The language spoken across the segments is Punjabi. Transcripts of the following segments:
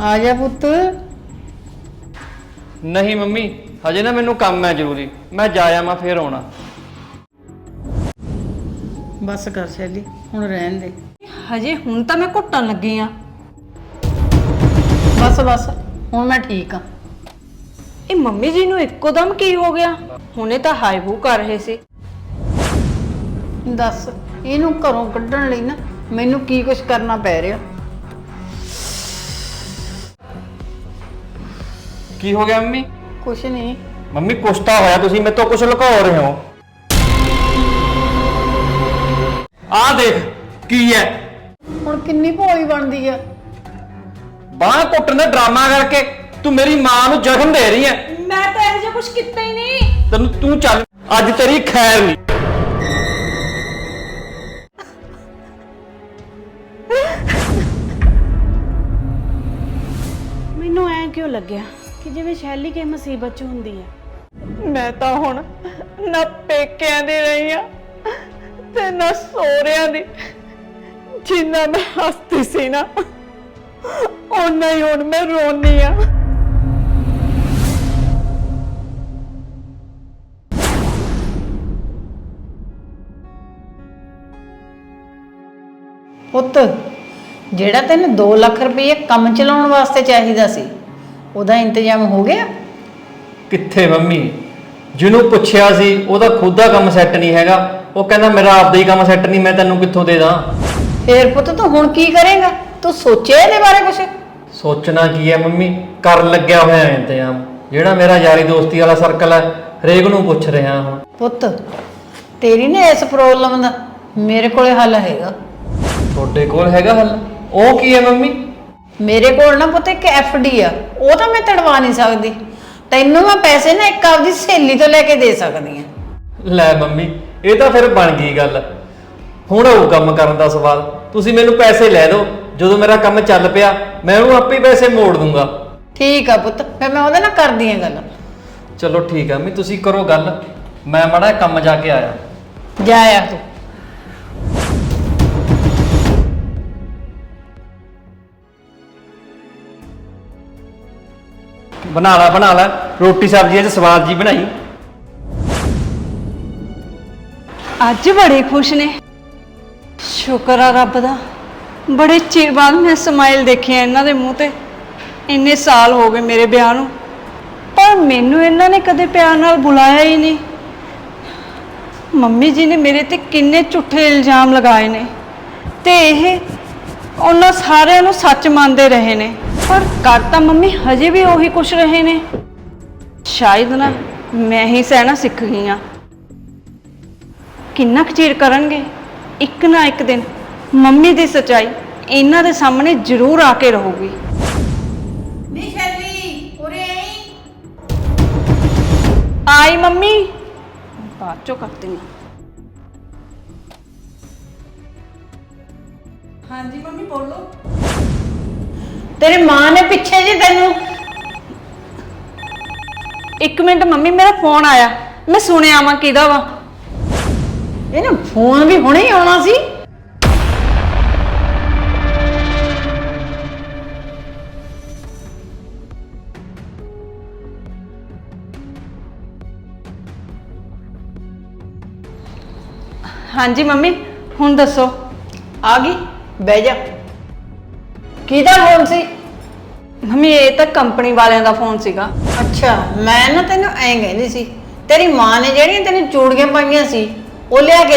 ਆ ਜਾ ਪੁੱਤ। ਨਹੀਂ ਮੰਮੀ ਹਜੇ ਨਾ ਮੈਨੂੰ ਕੰਮ ਹੈ ਜ਼ਰੂਰੀ। ਮੈਂ ਜਾ ਆਵਾਂ ਫੇਰ ਆਉਣਾ। ਬਸ ਕਰ ਸ਼ੈਲੀ ਹੁਣ ਰਹਿਣ ਦੇ। ਹਜੇ ਹੁਣ ਤਾਂ ਮੈਂ ਘੁੱਟਣ ਲੱਗੀ ਆ। ਬਸ ਬਸ ਹੁਣ ਮੈਂ ਠੀਕ ਆ। ਇਹ ਮੰਮੀ ਜੀ ਨੂੰ ਇੱਕੋ ਦਮ ਕੀ ਹੋ ਗਿਆ? ਹੁਣੇ ਤਾਂ ਹਾਈ ਹੂ ਕਰ ਰਹੇ ਸੀ। ਦੱਸ ਇਹਨੂੰ ਘਰੋਂ ਕੱਢਣ ਲਈ ਨਾ ਮੈਨੂੰ ਕੀ ਕੁਝ ਕਰਨਾ ਪੈ ਰਿਹਾ? ਕੀ ਹੋ ਗਿਆ ਮੰਮੀ? ਕੁਛ ਨਹੀਂ ਮੰਮੀ ਕੁਛ ਤਾਂ ਹੋਇਆ ਤੁਸੀਂ ਮੇਰੇ ਤੋਂ ਕੁਛ ਲੁਕੋ ਰਹੇ ਹੋ। ਆਹ ਦੇਖ ਕੀ ਹੈ? ਹੁਣ ਕਿੰਨੀ ਭੋਲੀ ਬਣਦੀ ਆ। ਬਾਹ ਕੁੱਟਣ ਦਾ ਡਰਾਮਾ ਕਰਕੇ ਤੂੰ ਮੇਰੀ ਮਾਂ ਨੂੰ ਜ਼ਖਮ ਦੇ ਰਹੀ ਹੈ। ਮੈਂ ਤਾਂ ਇਹੋ ਜਿਹਾ ਕੁਝ ਕੀਤਾ ਹੀ ਨਹੀਂ। ਤੈਨੂੰ ਤੂੰ ਚੱਲ ਅੱਜ ਤੇਰੀ ਖੈਰ ਨਹੀਂ ਮੈਨੂੰ ਐ ਕਿਉਂ ਲੱਗਿਆ? ਕਿ ਜਿਵੇਂ ਸ਼ੈਲੀ ਕਿਸੇ ਮੁਸੀਬਤ 'ਚ ਹੁੰਦੀ ਹੈ ਮੈਂ ਤਾਂ ਹੁਣ ਨਾ ਪੇਕਿਆਂ ਦੇ ਰਹੀ ਆ ਤੇ ਨਾ ਸੋਹਰਿਆਂ ਦੀ ਜਿੰਨਾ ਮੈਂ ਹੱਸਦੀ ਸੀ ਨਾ ਓਨਾ ਹੀ ਹੁਣ ਮੈਂ ਰੋਨੀ ਆ। ਪੁੱਤ ਜਿਹੜਾ ਤੈਨੂੰ 2 ਲੱਖ ਰੁਪਏ ਕੰਮ ਚਲਾਉਣ ਵਾਸਤੇ ਚਾਹੀਦਾ ਸੀ ਉਹਦਾ ਇੰਤਜ਼ਾਮ ਹੋ ਗਿਆ। ਕਿੱਥੇ ਮੰਮੀ? ਜਿਹਨੂੰ ਪੁੱਛਿਆ ਸੀ ਉਹਦਾ ਖੁਦ ਦਾ ਕੰਮ ਸੈੱਟ ਨਹੀਂ ਹੈਗਾ। ਉਹ ਕਹਿੰਦਾ ਮੇਰਾ ਆਪਦਾ ਹੀ ਕੰਮ ਸੈੱਟ ਨਹੀਂ ਮੈਂ ਤੈਨੂੰ ਕਿੱਥੋਂ ਦੇ ਦਾਂ? ਫੇਰ ਪੁੱਤ ਤੂੰ ਹੁਣ ਕੀ ਕਰੇਗਾ? ਤੂੰ ਸੋਚਿਆ ਇਹਦੇ ਬਾਰੇ ਕੁਛ? ਸੋਚਣਾ ਕੀ ਹੈ ਮੰਮੀ? ਕਰਨ ਲੱਗਿਆ ਹੋਇਆ ਹੈ ਇੰਤਜ਼ਾਮ। ਜਿਹੜਾ ਮੇਰਾ ਯਾਰੀ ਦੋਸਤੀ ਵਾਲਾ ਸਰਕਲ ਹੈ ਹਰੇਕ ਨੂੰ ਪੁੱਛ ਰਿਹਾ ਹੁਣ ਪੁੱਤ ਤੇਰੀ ਨਾ ਇਸ ਪ੍ਰੋਬਲਮ ਦਾ ਮੇਰੇ ਕੋਲੇ ਹੱਲ ਹੈਗਾ। ਤੁਹਾਡੇ ਕੋਲ ਹੈਗਾ ਹੱਲ? ਉਹ ਕੀ ਹੈ ਮੰਮੀ? ਮੇਰੇ ਕੋਲ ਨਾ ਪੁੱਤ ਇੱਕ ਡੀ ਆ ਉਹ ਤਾਂ ਮੈਂ ਤੜਵਾ ਨਹੀਂ ਸਕਦੀ। ਤੈਨੂੰ ਮੈਂ ਪੈਸੇ ਨਾ ਇੱਕ ਆਪਦੀ ਸਹੇਲੀ ਤੋਂ ਲੈ ਕੇ ਦੇ ਸਕਦੀ ਆ। ਲੈ ਮੰਮੀ ਇਹ ਤਾਂ ਫਿਰ ਬਣ ਗਈ ਗੱਲ। ਹੁਣ ਉਹ ਕੰਮ ਕਰਨ ਦਾ ਸਵਾਲ। ਤੁਸੀਂ ਮੈਨੂੰ ਪੈਸੇ ਲੈ ਦਿਓ। ਜਦੋਂ ਮੇਰਾ ਕੰਮ ਚੱਲ ਪਿਆ ਮੈਂ ਉਹਨੂੰ ਆਪੇ ਹੀ ਪੈਸੇ ਮੋੜ ਦੂੰਗਾ। ਠੀਕ ਆ ਪੁੱਤ ਫਿਰ ਮੈਂ ਉਹਦੇ ਨਾਲ ਕਰਦੀ ਆ ਗੱਲ। ਚਲੋ ਠੀਕ ਆ ਮੰਮੀ ਤੁਸੀਂ ਕਰੋ ਗੱਲ। ਮੈਂ ਮੜਾ ਕੰਮ ਜਾ ਕੇ ਆਇਆ। ਜਾ ਆ ਤੂੰ। ਬਣਾ ਲਾ ਬਣਾ ਲਾ। ਰੋਟੀ ਸਬਜ਼ੀ ਅੱਜ ਸਵਾਦ ਜੀ ਬਣਾਈ। ਅੱਜ ਬੜੇ ਖੁਸ਼ ਨੇ। ਸ਼ੁਕਰ ਆ ਰੱਬ ਦਾ। ਬੜੇ ਚਿਰ ਬਾਅਦ ਮੈਂ ਸਮਾਈਲ ਦੇਖਿਆ ਇਹਨਾਂ ਦੇ ਮੂੰਹ ਤੇ। ਇੰਨੇ ਸਾਲ ਹੋ ਗਏ ਮੇਰੇ ਵਿਆਹ ਨੂੰ। ਪਰ ਮੈਨੂੰ ਇਹਨਾਂ ਨੇ ਕਦੇ ਪਿਆਰ ਨਾਲ ਬੁਲਾਇਆ ਹੀ ਨਹੀਂ। ਮੰਮੀ ਜੀ ਨੇ ਮੇਰੇ ਤੇ ਕਿੰਨੇ ਝੂਠੇ ਇਲਜ਼ਾਮ ਲਗਾਏ ਨੇ। ਤੇ ਇਹ ਉਹਨਾਂ ਸਾਰਿਆਂ ਨੂੰ ਸੱਚ ਮੰਨਦੇ ਰਹੇ ਨੇ। ਪਰ ਕਰ ਤਾਂ ਮੰਮੀ ਹਜੇ ਵੀ ਉਹੀ ਕੁਛ ਰਹੇ ਨੇ। ਸ਼ਾਇਦ ਨਾ ਮੈਂ ਹੀ ਸਹਿਣਾ ਸਿੱਖ ਗਈ ਆ ਕਿੰਨਾ ਕੁ ਚਿਰ ਕਰਨਗੇ? ਇੱਕ ਨਾ ਇੱਕ ਦਿਨ। ਮੰਮੀ ਦੀ ਸਚਾਈ ਇਹਨਾਂ ਦੇ ਸਾਹਮਣੇ ਜ਼ਰੂਰ ਆ ਕੇ ਰਹੂਗੀ। ਨੀ ਸ਼ੈਲੀ ਉਰੇ ਆਈ। ਆਈ ਮੰਮੀ। ਬਾਅਦ ਚੋਂ ਕਰਦੀ ਹਾਂਜੀ ਮੰਮੀ ਬੋਲੋ। ਤੇਰੀ ਮਾਂ ਨੇ ਪਿੱਛੇ ਜੀ ਤੈਨੂੰ ਇੱਕ ਮਿੰਟ ਮੰਮੀ, ਮੇਰਾ ਫੋਨ ਆਇਆ। ਮੈਂ ਸੁਣਿਆ ਵਾਂ ਕਿਹਦਾ ਵਾ। ਇਹਨੇ ਫੋਨ ਵੀ ਹੁਣੇ ਹੀ ਆਉਣਾ ਸੀ। ਹਾਂਜੀ ਮੰਮੀ, ਹੁਣ ਦੱਸੋ। ਆ ਗਈ? ਬਹਿ ਜਾ। ਕਿਹਦਾ ਫੋਨ ਸੀ? ਮੰਮੀ ਇਹ ਤਾਂ ਕੰਪਨੀ ਵਾਲਿਆਂ ਦਾ ਫੋਨ ਸੀਗਾ। ਅੱਛਾ ਮੈਂ ਨਾ ਤੈਨੂੰ ਐਂ ਕਹਿੰਦੀ ਸੀ ਤੇਰੀ ਮਾਂ ਨੇ ਜਿਹੜੀਆਂ ਤੈਨੂੰ ਚੂੜੀਆਂ ਪਾਈਆਂ ਸੀ ਉਹ ਲਿਆ ਕੇ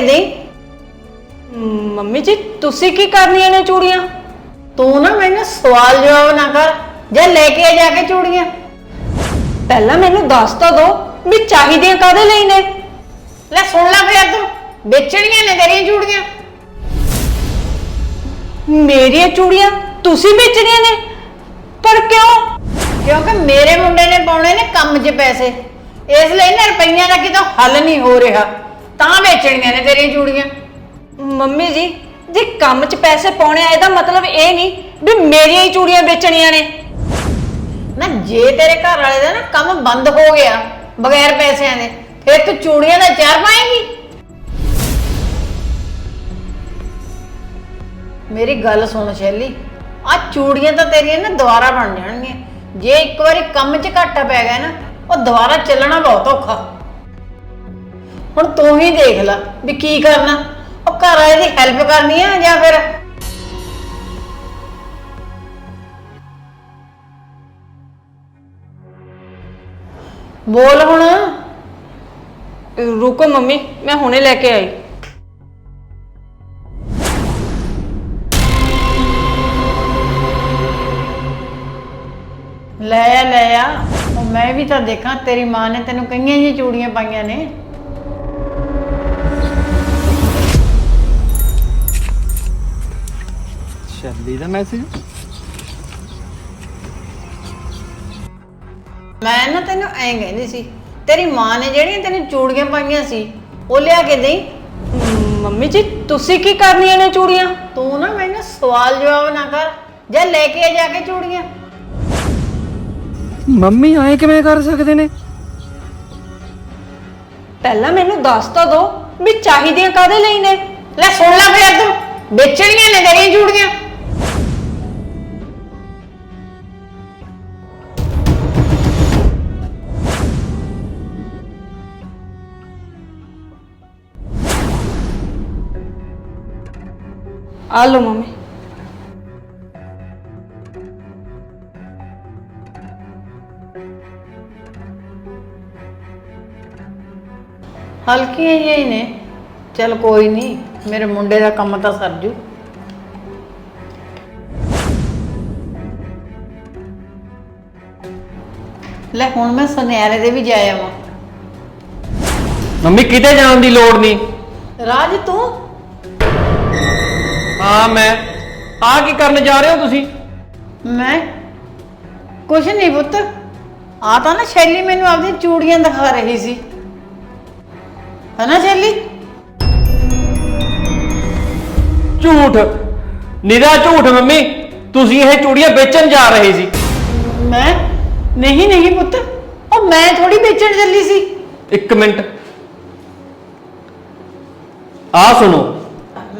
ਮ, ਮੰਮੀ ਜੀ ਤੁਸੀਂ ਕੀ ਕਰਨੀਆਂ ਨੇ ਚੂੜੀਆਂ? ਤੂੰ ਨਾ ਮੈਨੂੰ ਸਵਾਲ ਜਵਾਬ ਨਾ ਕਰ ਜਾਂ ਲੈ ਕੇ ਜਾ ਕੇ ਚੂੜੀਆਂ। ਪਹਿਲਾਂ ਮੈਨੂੰ ਦੱਸ ਤਾਂ ਦਿਓ ਵੀ ਚਾਹੀਦੀਆਂ ਕਾਦੇ ਲਈ ਨੇ। ਲੈ ਸੁਣ ਲੈ ਫਿਰ ਤੂੰ ਵੇਚਣੀਆਂ ਨੇ ਤੇਰੀਆਂ ਚੂੜੀਆਂ। ਮੇਰੀਆਂ ਚੂੜੀਆਂ? ਤੁਸੀਂ ਵੇਚਣੀਆਂ ਨੇ? ਪਰ ਕਿਉਂ? ਕਿਉਂਕਿ ਮੇਰੇ ਮੁੰਡੇ ਨੇ ਪਾਉਣੇ ਨੇ ਕੰਮ 'ਚ ਪੈਸੇ। ਇਸ ਲਈ ਨਾ ਰੁਪਈਆਂ ਦਾ ਕਿਤੋਂ ਹੱਲ ਨਹੀਂ ਹੋ ਰਿਹਾ। ਤਾਂ ਵੇਚਣੀਆਂ ਨੇ ਤੇਰੀਆਂ ਚੂੜੀਆਂ। ਮੰਮੀ ਜੀ ਜੇ ਕੰਮ 'ਚ ਪੈਸੇ ਪਾਉਣੇ ਆ ਇਹਦਾ ਮਤਲਬ ਇਹ ਨਹੀਂ ਵੀ ਮੇਰੀਆਂ ਹੀ ਚੂੜੀਆਂ ਵੇਚਣੀਆਂ ਨੇ। ਨਾ ਜੇ ਤੇਰੇ ਘਰ ਵਾਲੇ ਦਾ ਨਾ ਕੰਮ ਬੰਦ ਹੋ ਗਿਆ ਬਗੈਰ ਪੈਸਿਆਂ ਦੇ ਫਿਰ ਤੂੰ ਚੂੜੀਆਂ ਦਾ ਚਾਰ ਪਾਏਂਗੀ? ਮੇਰੀ ਗੱਲ ਸੁਣ ਸ਼ੈਲੀ। ਆ ਚੂੜੀਆਂ ਤਾਂ ਤੇਰੀਆਂ ਨਾ ਦੁਬਾਰਾ ਬਣ ਜਾਣਗੀਆਂ। ਜੇ ਇੱਕ ਵਾਰੀ ਕੰਮ 'ਚ ਘਾਟਾ ਪੈ ਗਿਆ ਨਾ, ਉਹ ਦੁਬਾਰਾ ਚੱਲਣਾ ਬਹੁਤ ਔਖਾ। ਹੁਣ ਤੂੰ ਹੀ ਦੇਖ ਲੈ ਵੀ ਕੀ ਕਰਨਾ। ਉਹ ਘਰ ਵਾਲੇ ਦੀ ਹੈਲਪ ਕਰਨੀ ਆ ਜਾਂ ਫਿਰ ਬੋਲ ਹੁਣ। ਰੁਕੋ ਮੰਮੀ, ਮੈਂ ਹੁਣੇ ਲੈ ਕੇ ਆਈ। ਲੈ ਆ ਲੈ ਆ। ਉਹ ਮੈਂ ਵੀ ਤਾਂ ਦੇਖਾਂ ਤੇਰੀ ਮਾਂ ਨੇ ਤੈਨੂੰ ਕਈਆਂ ਜੀ ਚੂੜੀਆਂ ਪਾਈਆਂ ਨੇ। ਸ਼ੈਲੀ ਦਾ ਮੈਸੇਜ ਮੈਂ ਨਾ ਤੈਨੂੰ ਐਂ ਕਹਿੰਦੀ ਸੀ ਤੇਰੀ ਮਾਂ ਨੇ ਜਿਹੜੀਆਂ ਤੈਨੂੰ ਚੂੜੀਆਂ ਪਾਈਆਂ ਸੀ ਉਹ ਲਿਆ ਕੇ ਦੇਈ? ਮ, ਮੰਮੀ ਜੀ ਤੁਸੀਂ ਕੀ ਕਰਨੀਆਂ ਨੇ ਚੂੜੀਆਂ? ਤੂੰ ਨਾ ਮੈਨੂੰ ਸਵਾਲ ਜਵਾਬ ਨਾ ਕਰ ਜਾਂ ਲੈ ਕੇ ਆ ਜਾ ਕੇ ਚੂੜੀਆਂ। ਮੰਮੀ ਆਏ ਕਿਵੇਂ ਕਰ ਸਕਦੇ ਨੇ? ਪਹਿਲਾਂ ਮੈਨੂੰ ਦੱਸ ਤਾਂ ਦੋ ਵੀ ਚਾਹੀਦੀਆਂ ਕਾਦੇ ਲਈ ਨੇ? ਲੈ ਸੁਣ ਲੈ ਫਿਰ ਤੂੰ ਵੇਚਣੀਆਂ ਨੇ ਤੇਰੀਆਂ ਚੂੜੀਆਂ ਆ ਲਓ ਮੰਮੀ। ਹਲਕੀਆਂ ਜਿਹੀਆਂ ਹੀ ਨੇ। ਚਲ ਕੋਈ ਨਹੀਂ ਮੇਰੇ ਮੁੰਡੇ ਦਾ ਕੰਮ ਤਾਂ ਸਰ ਜੂ। ਲੈ ਹੁਣ ਮੈਂ ਸੁਨਿਆਰੇ ਦੇ ਵੀ ਜਾਇਆ ਵਾਂ। ਮੰਮੀ ਕਿਤੇ ਜਾਣ ਦੀ ਲੋੜ ਨਹੀਂ ਰਾਜ ਤੂੰ? ਹਾਂ ਮੈਂ। ਆ ਕੀ ਕਰਨ ਜਾ ਰਹੇ ਹੋ ਤੁਸੀਂ? ਮੈਂ? ਕੁਛ ਨਹੀਂ ਪੁੱਤ। ਆ ਤਾਂ ਨਾ ਸ਼ੈਲੀ ਮੈਨੂੰ ਆਪਣੀ ਚੂੜੀਆਂ ਦਿਖਾ ਰਹੀ ਸੀ। ਹਨਾ ਸ਼ੈਲੀ? ਝੂਠ। ਨਿਰਾ ਝੂਠ ਮੰਮੀ ਤੁਸੀਂ ਇਹ ਚੂੜੀਆਂ ਵੇਚਣ ਜਾ ਰਹੇ ਸੀ। ਮੈਂ? ਨਹੀਂ ਨਹੀਂ ਪੁੱਤ। ਉਹ ਮੈਂ ਥੋੜੀ ਵੇਚਣ ਚੱਲੀ ਸੀ। ਇੱਕ ਮਿੰਟ। ਆ ਸੁਣੋ।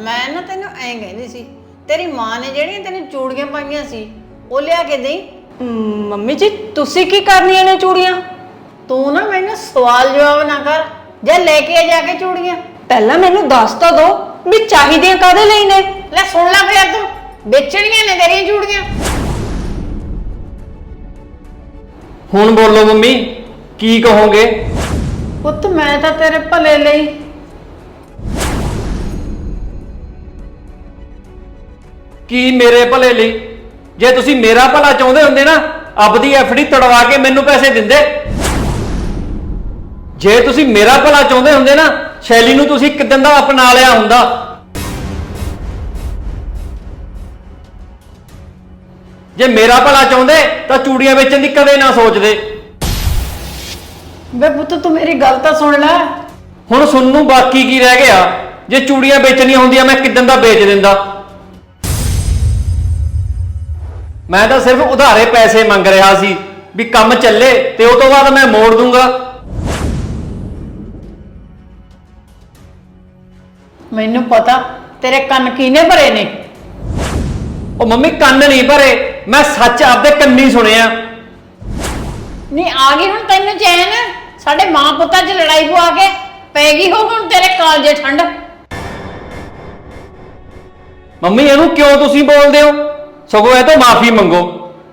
ਮੈਂ ਨਾ ਤੈਨੂੰ ਐਂ ਕਹਿੰਦੀ ਸੀ ਤੇਰੀ ਮਾਂ ਨੇ ਜਿਹੜੀਆਂ ਤੈਨੂੰ ਚੂੜੀਆਂ ਪਾਈਆਂ ਸੀ ਉਹ ਲਿਆ ਕੇ ਦੇਈ? ਮੰਮੀ ਜੀ ਤੁਸੀਂ ਕੀ ਕਰਨੀਆਂ ਨੇ ਚੂੜੀਆਂ? ਤੂੰ ਨਾ ਮੈਨੂੰ ਸਵਾਲ ਜਵਾਬ ਨਾ ਕਰ। ਜਾਂ ਲੈ ਕੇ ਜਾ ਕੇ ਚੂੜੀਆਂ। ਪਹਿਲਾਂ ਮੈਨੂੰ ਦੱਸ ਤਾਂ ਦਿਓ ਵੀ ਚਾਹੀਦੀਆਂ ਕਾਦੇ ਲਈ ਨੇ। ਲੈ ਸੁਣ ਲੈ ਫਿਰ ਤੂੰ ਵੇਚਣੀਆਂ ਨੇ ਤੇਰੀਆਂ ਚੂੜੀਆਂ। ਹੁਣ ਬੋਲੋ ਮੰਮੀ ਕੀ ਕਹੋਗੇ? ਪੁੱਤ ਮੈਂ ਤਾਂ ਤੇਰੇ ਭਲੇ ਲਈ। ਕੀ ਮੇਰੇ ਭਲੇ ਲਈ? ਜੇ ਤੁਸੀਂ ਮੇਰਾ ਭਲਾ ਚਾਹੁੰਦੇ ਹੁੰਦੇ ਨਾ ਆਪਦੀ ਐਫਡੀ ਤੜਵਾ ਕੇ ਮੈਨੂੰ ਪੈਸੇ ਦਿੰਦੇ। ਜੇ ਤੁਸੀਂ ਮੇਰਾ ਭਲਾ ਚਾਹੁੰਦੇ ਹੁੰਦੇ ਨਾ ਸ਼ੈਲੀ ਨੂੰ ਤੁਸੀਂ ਕਿਦਾਂ ਦਾ ਅਪਣਾ ਲਿਆ ਹੁੰਦਾ। ਜੇ ਮੇਰਾ ਭਲਾ ਚਾਹੁੰਦੇ ਤਾਂ ਚੂੜੀਆਂ ਵੇਚਣ ਦੀ ਕਦੇ ਨਾ ਸੋਚਦੇ। ਵੇ ਪੁੱਤ ਤੂੰ ਮੇਰੀ ਗੱਲ ਤਾਂ ਸੁਣ ਲੈ। ਹੁਣ ਸੁਣਨ ਨੂੰ ਬਾਕੀ ਕੀ ਰਹਿ ਗਿਆ? ਜੇ ਚੂੜੀਆਂ ਵੇਚਣੀਆਂ ਹੁੰਦੀਆਂ ਮੈਂ ਕਿਦਾਂ ਦਾ ਵੇਚ ਦਿੰਦਾ। ਮੈਂ ਤਾਂ ਸਿਰਫ ਉਧਾਰੇ ਪੈਸੇ ਮੰਗ ਰਿਹਾ ਸੀ ਵੀ ਕੰਮ ਚੱਲੇ ਤੇ ਉਸ ਤੋਂ ਬਾਅਦ ਮੈਂ ਮੋੜ ਦੂੰਗਾ। ਮੈਨੂੰ ਪਤਾ ਤੇਰੇ ਕੰਨ ਕੀਨੇ ਭਰੇ ਨੇ? ਉਹ ਮੰਮੀ ਕੰਨ ਨਹੀਂ ਭਰੇ। ਮੈਂ ਸੱਚ ਆਪਦੇ ਕੰਨੀ ਸੁਣਿਆ। ਨਹੀਂ ਆ ਗਈ ਹੁਣ ਤੈਨੂੰ ਚੈਨ? ਸਾਡੇ ਮਾਂ ਪੁੱਤਾਂ 'ਚ ਲੜਾਈ ਪਵਾ ਕੇ ਪੈ ਗਈ ਹੋ ਹੁਣ ਤੇਰੇ ਕਾਲਜੇ ਠੰਡ? ਮੰਮੀ ਇਹਨੂੰ ਕਿਉਂ ਤੁਸੀਂ ਬੋਲਦੇ ਹੋ? ਸਗੋਂ ਇਹ ਤੋਂ ਮਾਫੀ ਮੰਗੋ।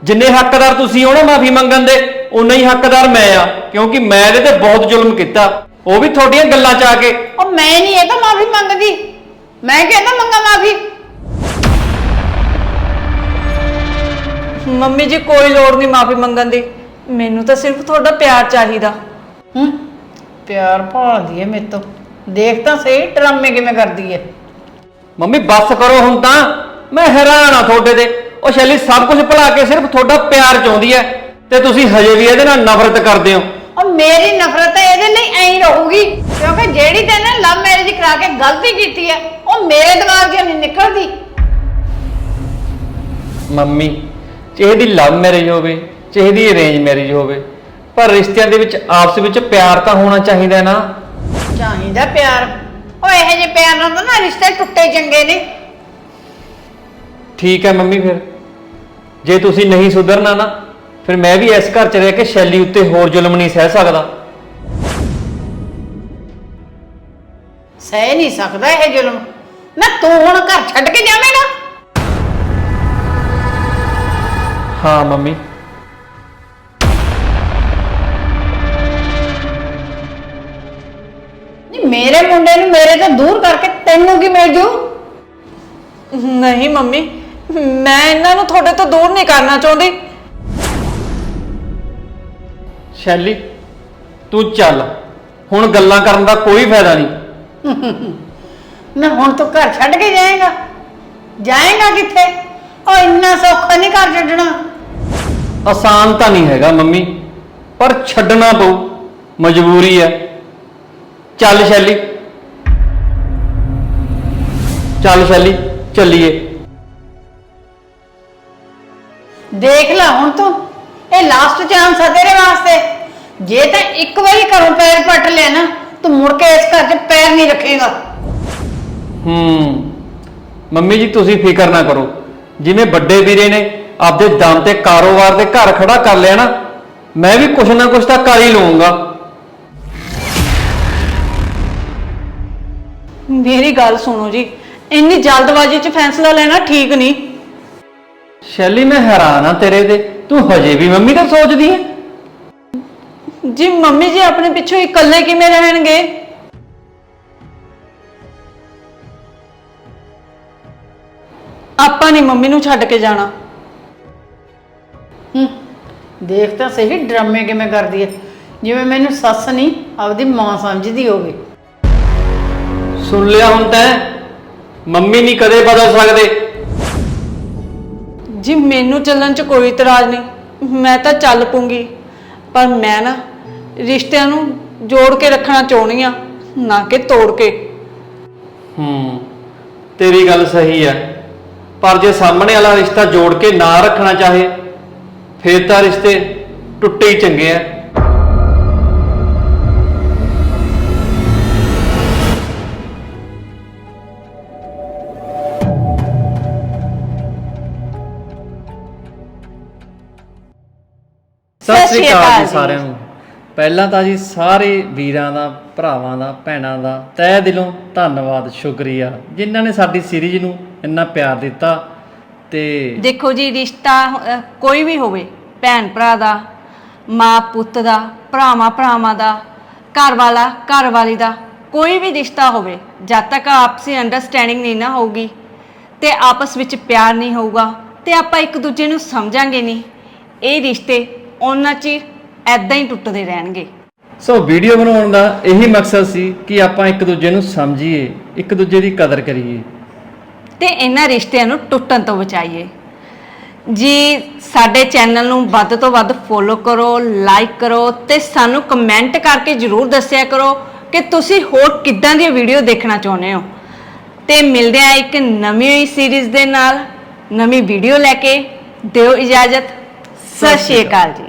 ਜਿੰਨੇ ਹੱਕਦਾਰ ਤੁਸੀਂ ਹੋ ਨਾ ਮਾਫੀ ਮੰਗਣ ਦੇ ਉਨਾ ਹੀ ਹੱਕਦਾਰ ਮੈਂ ਆ। ਕਿਉਂਕਿ ਮੈਂ ਇਹਦੇ ਤੇ ਬਹੁਤ ਜ਼ੁਲਮ ਕੀਤਾ। ਉਹ ਵੀ ਤੁਹਾਡੀਆਂ ਗੱਲਾਂ ਚ ਆ ਕੇ। ਉਹ ਮੈਂ ਨਹੀਂ ਇਹ ਤਾਂ ਮਾਫੀ ਮੰਗਦੀ। ਮੈਂ ਕਹਿੰਦਾ ਮੰਗਾ ਮਾਫੀ। ਮੰਮੀ ਜੀ ਕੋਈ ਲੋੜ ਨਹੀਂ ਮਾਫੀ ਮੰਗਣ ਦੀ। ਮੈਨੂੰ ਤਾਂ ਸਿਰਫ ਤੁਹਾਡਾ ਪਿਆਰ ਚਾਹੀਦਾ। ਹੂੰ? ਪਿਆਰ ਭਾਲਦੀ ਏ ਮੇਰੇ ਤੋਂ। ਦੇਖ ਤਾਂ ਸਹੀ ਡਰਾਮੇ ਕਿਵੇਂ ਕਰਦੀ ਏ। ਮੰਮੀ ਬੱਸ ਕਰੋ ਹੁਣ ਤਾਂ। ਮੈਂ ਹੈਰਾਨ ਆ ਤੁਹਾਡੇ ਤੇ। ਉਹ ਸ਼ੈਲੀ ਸਭ ਕੁਝ ਭੁਲਾ ਕੇ ਸਿਰਫ ਤੁਹਾਡਾ ਪਿਆਰ ਚਾਹੁੰਦੀ ਹੈ ਤੇ ਤੁਸੀਂ ਹਜੇ ਵੀ ਇਹਦੇ ਨਾਲ ਨਫ਼ਰਤ ਕਰਦੇ ਹੋ। ਉਹ ਮੇਰੀ ਨਫ਼ਰਤ ਤਾਂ ਇਹਦੇ ਲਈ ਐਂ ਹੀ ਰਹੂਗੀ ਕਿਉਂਕਿ ਜਿਹੜੀ ਤੈਨੇ ਲਵ ਮੈਰਿਜ ਕਰਾ ਕੇ ਗਲਤੀ ਕੀਤੀ ਹੈ ਉਹ ਮੇਰੇ ਦਿਮਾਗ 'ਚੋਂ ਨਹੀਂ ਨਿਕਲਦੀ। ਮੰਮੀ ਚਾਹੇ ਦੀ ਲਵ ਮੈਰਿਜ ਹੋਵੇ ਚਾਹੇ ਦੀ ਅਰੇਂਜ ਮੈਰਿਜ ਹੋਵੇ ਪਰ ਰਿਸ਼ਤਿਆਂ ਦੇ ਵਿੱਚ ਆਪਸ ਵਿੱਚ ਪਿਆਰ ਤਾਂ ਹੋਣਾ ਚਾਹੀਦਾ ਹੈ ਨਾ। ਚਾਹੀਦਾ ਪਿਆਰ। ਉਹ ਇਹੋ ਜਿਹੇ ਪਿਆਰ ਨਾਲ ਤਾਂ ਨਾ ਰਿਸ਼ਤੇ ਟੁੱਟੇ ਚੰਗੇ ਨੇ। ਠੀਕ ਹੈ ਮੰਮੀ ਫਿਰ। ਜੇ ਤੁਸੀਂ ਨਹੀਂ ਸੁਧਰਨਾ ਨਾ ਫਿਰ ਮੈਂ ਵੀ ਇਸ ਘਰ 'ਚ ਰਹਿ ਕੇ ਸ਼ੈਲੀ ਉੱਤੇ ਹੋਰ ਜ਼ੁਲਮ ਨਹੀਂ ਸਹਿ ਸਕਦਾ। ਸਹਿ ਨਹੀਂ ਸਕਦਾ ਇਹ ਜ਼ੁਲਮ। ਨਾ ਤੂੰ ਹੁਣ ਘਰ ਛੱਡ ਕੇ ਜਾਵੇਂਗਾ? ਹਾਂ ਮੰਮੀ। ਨਹੀਂ ਮੇਰੇ ਮੁੰਡੇ ਨੂੰ ਮੇਰੇ ਤੋਂ ਦੂਰ ਕਰਕੇ ਤੈਨੂੰ ਕੀ ਮਿਲ ਜੂ? ਨਹੀਂ ਮੰਮੀ। ਮੈਂ ਇਹਨਾਂ ਨੂੰ ਤੁਹਾਡੇ ਤੋਂ ਦੂਰ ਨਹੀਂ ਕਰਨਾ ਚਾਹੁੰਦੀ। ਸ਼ੈਲੀ ਤੂੰ ਚੱਲ। ਹੁਣ ਗੱਲਾਂ ਕਰਨ ਦਾ ਕੋਈ ਫਾਇਦਾ ਨਹੀਂ। ਨਾ ਹੁਣ ਤੂੰ ਘਰ ਛੱਡ ਕੇ ਜਾਏਗਾ। ਜਾਏਗਾ ਕਿੱਥੇ? ਉਹ ਇੰਨਾ ਸੌਖਾ ਨਹੀਂ ਘਰ ਛੱਡਣਾ। ਆਸਾਨ ਤਾਂ ਨਹੀਂ ਹੈਗਾ ਮੰਮੀ ਪਰ ਛੱਡਣਾ ਪਊ। ਮਜਬੂਰੀ ਹੈ। ਚੱਲ ਸ਼ੈਲੀ। ਚੱਲ ਸ਼ੈਲੀ ਚੱਲੀਏ। ਦੇਖ ਲੈ ਹੁਣ ਤੂੰ। ਇਹ ਲਾਸਟ ਚਾਂਸ ਆ ਤੇਰੇ ਵਾਸਤੇ। ਜੇ ਤਾਂ ਇੱਕ ਵਾਰੀ ਘਰੋਂ ਪੈਰ ਪੱਟ ਲਿਆ ਨਾ ਤੂੰ ਮੁੜ ਕੇ ਇਸ ਘਰ 'ਚ ਪੈਰ ਨਹੀਂ ਰੱਖੇਗਾ। ਹੂੰ। ਮੰਮੀ ਜੀ ਤੁਸੀਂ ਫਿਕਰ ਨਾ ਕਰੋ। ਜਿਵੇਂ ਵੱਡੇ ਵੀਰੇ ਨੇ ਆਪਦੇ ਦਮ ਤੇ ਕਾਰੋਬਾਰ ਦੇ ਘਰ ਖੜਾ ਕਰ ਲਿਆ ਨਾ ਮੈਂ ਵੀ ਕੁਛ ਨਾ ਕੁਛ ਤਾਂ ਕਰ ਹੀ ਲਵਾਂਗਾ ਮੇਰੀ ਗੱਲ ਸੁਣੋ ਜੀ ਇੰਨੀ ਜਲਦਬਾਜ਼ੀ 'ਚ ਫੈਸਲਾ ਲੈਣਾ ਠੀਕ ਨਹੀਂ। ਸ਼ੈਲੀ ਮੈਂ ਹੈਰਾਨ ਆ ਤੇਰੇ ਤੇ। ਤੂੰ ਹਜੇ ਵੀ ਮੰਮੀ ਦਾ ਸੋਚਦੀ ਹੈ ਜੀ ਮੰਮੀ ਜੀ ਆਪਣੇ ਪਿੱਛੋਂ ਇਕੱਲੇ ਕਿਵੇਂ ਰਹਿਣਗੇ? ਆਪਾਂ ਨਹੀਂ ਮੰਮੀ ਨੂੰ ਛੱਡ ਕੇ ਜਾਣਾ। ਹੂੰ ਦੇਖ ਤਾਂ ਸਹੀ ਡਰਾਮੇ ਕਿਵੇਂ ਕਰਦੀ ਹੈ ਜਿਵੇਂ ਮੈਨੂੰ ਸੱਸ ਨਹੀਂ ਆਪਦੀ ਮਾਂ ਸਮਝਦੀ ਹੋਵੇ। ਸੁਣ ਲਿਆ ਹੁਣ ਤੈਂ ਮੰਮੀ ਨਹੀਂ ਕਦੇ ਬਦਲ ਸਕਦੇ। ਜੀ ਮੈਨੂੰ ਚੱਲਣ 'ਚ ਕੋਈ ਇਤਰਾਜ਼ ਨਹੀਂ। ਮੈਂ ਤਾਂ ਚੱਲ ਪੂੰਗੀ ਪਰ ਮੈਂ ਨਾ ਰਿਸ਼ਤਿਆਂ ਨੂੰ ਜੋੜ ਕੇ ਰੱਖਣਾ ਚਾਹੁੰਦੀ ਆ ਨਾ ਕਿ ਤੋੜ ਕੇ। ਹੂੰ ਤੇਰੀ ਗੱਲ ਸਹੀ ਹੈ ਪਰ ਜੇ ਸਾਹਮਣੇ ਵਾਲਾ ਰਿਸ਼ਤਾ ਜੋੜ ਕੇ ਨਾ ਰੱਖਣਾ ਚਾਹੇ ਫੇਰ ਤਾਂ ਰਿਸ਼ਤੇ ਟੁੱਟੇ ਹੀ ਚੰਗੇ ਆ। ਸਤਿ ਸ੍ਰੀ ਅਕਾਲ ਜੀ। ਸਾਰਿਆਂ ਨੂੰ। ਪਹਿਲਾਂ ਤਾਂ ਜੀ ਸਾਰੇ ਵੀਰਾਂ ਦਾ ਭਰਾਵਾਂ ਦਾ ਭੈਣਾਂ ਦਾ ਤਹਿ ਦਿਲੋਂ ਧੰਨਵਾਦ ਸ਼ੁਕਰੀਆ। ਜਿਨ੍ਹਾਂ ਨੇ ਸਾਡੀ ਸੀਰੀਜ਼ ਨੂੰ ਇੰਨਾ ਪਿਆਰ ਦਿੱਤਾ ਤੇ ਦੇਖੋ ਜੀ ਰਿਸ਼ਤਾ ਅਹ, ਕੋਈ ਵੀ ਹੋਵੇ ਭੈਣ ਭਰਾ ਦਾ ਮਾਂ ਪੁੱਤ ਦਾ ਭਰਾਵਾਂ ਭਰਾਵਾਂ ਦਾ ਘਰ ਵਾਲਾ ਘਰ ਵਾਲੀ ਦਾ ਕੋਈ ਵੀ ਰਿਸ਼ਤਾ ਹੋਵੇ ਜਦ ਤੱਕ ਆਪਸੀ ਅੰਡਰਸਟੈਂਡਿੰਗ ਨਹੀਂ ਨਾ ਹੋਊਗੀ ਤੇ ਆਪਸ ਵਿੱਚ ਪਿਆਰ ਨਹੀਂ ਹੋਊਗਾ ਤੇ ਆਪਾਂ ਇੱਕ ਦੂਜੇ ਨੂੰ ਸਮਝਾਂਗੇ ਨਹੀਂ ਇਹ ਰਿਸ਼ਤੇ ਉਹਨਾਂ 'ਚ ਐਦਾਂ ਹੀ ਟੁੱਟਦੇ ਰਹਿਣਗੇ। ਸੋ ਵੀਡੀਓ ਬਣਾਉਣ ਦਾ ਇਹੀ ਮਕਸਦ ਸੀ ਕਿ ਆਪਾਂ ਇੱਕ ਦੂਜੇ ਨੂੰ ਸਮਝੀਏ ਇੱਕ ਦੂਜੇ ਦੀ ਕਦਰ ਕਰੀਏ। ਤੇ ਇਹਨਾਂ ਰਿਸ਼ਤਿਆਂ ਨੂੰ ਟੁੱਟਣ ਤੋਂ ਬਚਾਈਏ। ਜੀ ਸਾਡੇ ਚੈਨਲ ਨੂੰ ਵੱਧ ਤੋਂ ਵੱਧ ਫੋਲੋ ਕਰੋ ਲਾਈਕ ਕਰੋ ਤੇ ਸਾਨੂੰ ਕਮੈਂਟ ਕਰਕੇ ਜਰੂਰ ਦੱਸਿਆ ਕਰੋ ਕਿ ਤੁਸੀਂ ਹੋਰ ਕਿੱਦਾਂ ਦੀਆਂ ਵੀਡੀਓ ਦੇਖਣਾ ਚਾਹੁੰਦੇ ਹੋ। ਤੇ ਮਿਲਦੇ ਆ ਇੱਕ ਨਵੀਂ ਸੀਰੀਜ਼ ਦੇ ਨਾਲ ਨਵੀਂ ਵੀਡੀਓ ਲੈ ਕੇ। ਦਿਓ ਇਜਾਜ਼ਤ। ਸਤਿ ਸ਼੍ਰੀ ਅਕਾਲ ਜੀ।